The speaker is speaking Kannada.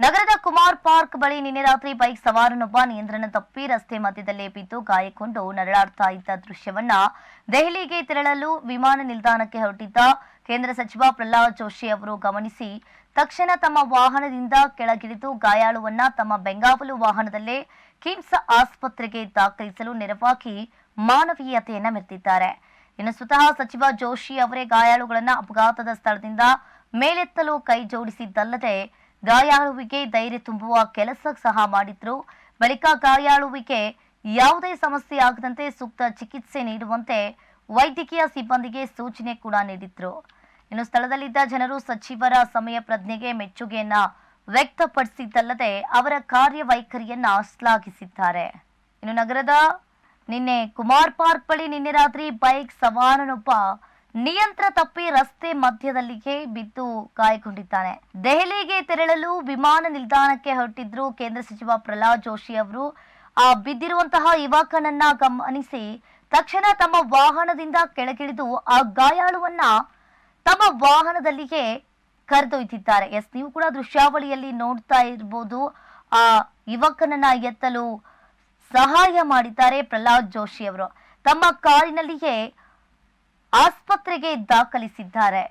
ನಗರದ ಕುಮಾರ್ ಪಾರ್ಕ್ ಬಳಿ ನಿನ್ನೆ ರಾತ್ರಿ ಬೈಕ್ ಸವಾರನೊಬ್ಬ ನಿಯಂತ್ರಣ ತಪ್ಪಿ ರಸ್ತೆ ಮಧ್ಯದಲ್ಲೇ ಬಿದ್ದು ಗಾಯಗೊಂಡು ನರಳಾಡ್ತಾ ಇದ್ದ ದೃಶ್ಯವನ್ನ ದೆಹಲಿಗೆ ತೆರಳಲು ವಿಮಾನ ನಿಲ್ದಾಣಕ್ಕೆ ಹೊರಟಿದ್ದ ಕೇಂದ್ರ ಸಚಿವ ಪ್ರಹ್ಲಾದ್ ಜೋಶಿ ಅವರು ಗಮನಿಸಿ, ತಕ್ಷಣ ತಮ್ಮ ವಾಹನದಿಂದ ಕೆಳಗಿಳಿದು ಗಾಯಾಳುವನ್ನ ತಮ್ಮ ಬೆಂಗಾವಲು ವಾಹನದಲ್ಲೇ ಕಿಮ್ಸ್ ಆಸ್ಪತ್ರೆಗೆ ದಾಖಲಿಸಲು ನೆರವಾಗಿ ಮಾನವೀಯತೆಯನ್ನ ಮೆರೆದಿದ್ದಾರೆ. ಇನ್ನು ಸ್ವತಃ ಸಚಿವ ಜೋಶಿ ಅವರೇ ಗಾಯಾಳುಗಳನ್ನ ಅಪಘಾತದ ಸ್ಥಳದಿಂದ ಮೇಲೆತ್ತಲು ಕೈ ಜೋಡಿಸಿದ್ದಲ್ಲದೆ ಗಾಯಾಳುವಿಗೆ ಧೈರ್ಯ ತುಂಬುವ ಕೆಲಸ ಸಹ ಮಾಡಿದ್ರು. ಬಳಿಕ ಗಾಯಾಳುವಿಗೆ ಯಾವುದೇ ಸಮಸ್ಯೆ ಆಗದಂತೆ ಸೂಕ್ತ ಚಿಕಿತ್ಸೆ ನೀಡುವಂತೆ ವೈದ್ಯಕೀಯ ಸಿಬ್ಬಂದಿಗೆ ಸೂಚನೆ ಕೂಡ ನೀಡಿದ್ರು. ಇನ್ನು ಸ್ಥಳದಲ್ಲಿದ್ದ ಜನರು ಸಚಿವರ ಸಮಯ ಪ್ರಜ್ಞೆಗೆ ಮೆಚ್ಚುಗೆಯನ್ನ ವ್ಯಕ್ತಪಡಿಸಿದ್ದಲ್ಲದೆ ಅವರ ಕಾರ್ಯವೈಖರಿಯನ್ನ ಶ್ಲಾಘಿಸಿದ್ದಾರೆ. ಇನ್ನು ನಗರದ ನಿನ್ನೆ ಕುಮಾರ್ ಪಾರ್ಕ್ ಬಳಿ ನಿನ್ನೆ ರಾತ್ರಿ ಬೈಕ್ ಸವಾರನೊಬ್ಬ ನಿಯಂತ್ರ ತಪ್ಪಿ ರಸ್ತೆ ಮಧ್ಯದಲ್ಲಿಗೆ ಬಿದ್ದು ಗಾಯಗೊಂಡಿದ್ದಾನೆ. ದೆಹಲಿಗೆ ತೆರಳಲು ವಿಮಾನ ನಿಲ್ದಾಣಕ್ಕೆ ಹೊರಟಿದ್ರು ಕೇಂದ್ರ ಸಚಿವ ಪ್ರಹ್ಲಾದ್ ಜೋಶಿ ಅವರು. ಆ ಬಿದ್ದಿರುವಂತಹ ಯುವಕನನ್ನ ಗಮನಿಸಿ ತಕ್ಷಣ ತಮ್ಮ ವಾಹನದಿಂದ ಕೆಳಗಿಳಿದು ಆ ಗಾಯಾಳುವನ್ನ ತಮ್ಮ ವಾಹನದಲ್ಲಿಗೆ ಕರೆದೊಯ್ದಿದ್ದಾರೆ. ಎಸ್, ನೀವು ಕೂಡ ದೃಶ್ಯಾವಳಿಯಲ್ಲಿ ನೋಡ್ತಾ ಇರ್ಬೋದು, ಆ ಯುವಕನನ್ನ ಎತ್ತಲು ಸಹಾಯ ಮಾಡಿದ್ದಾರೆ ಪ್ರಹ್ಲಾದ್ ಜೋಶಿ ಅವರು. ತಮ್ಮ ಕಾರಿನಲ್ಲಿಯೇ ಆಸ್ಪತ್ರೆಗೆ ದಾಖಲಿಸಿದ್ದಾರೆ.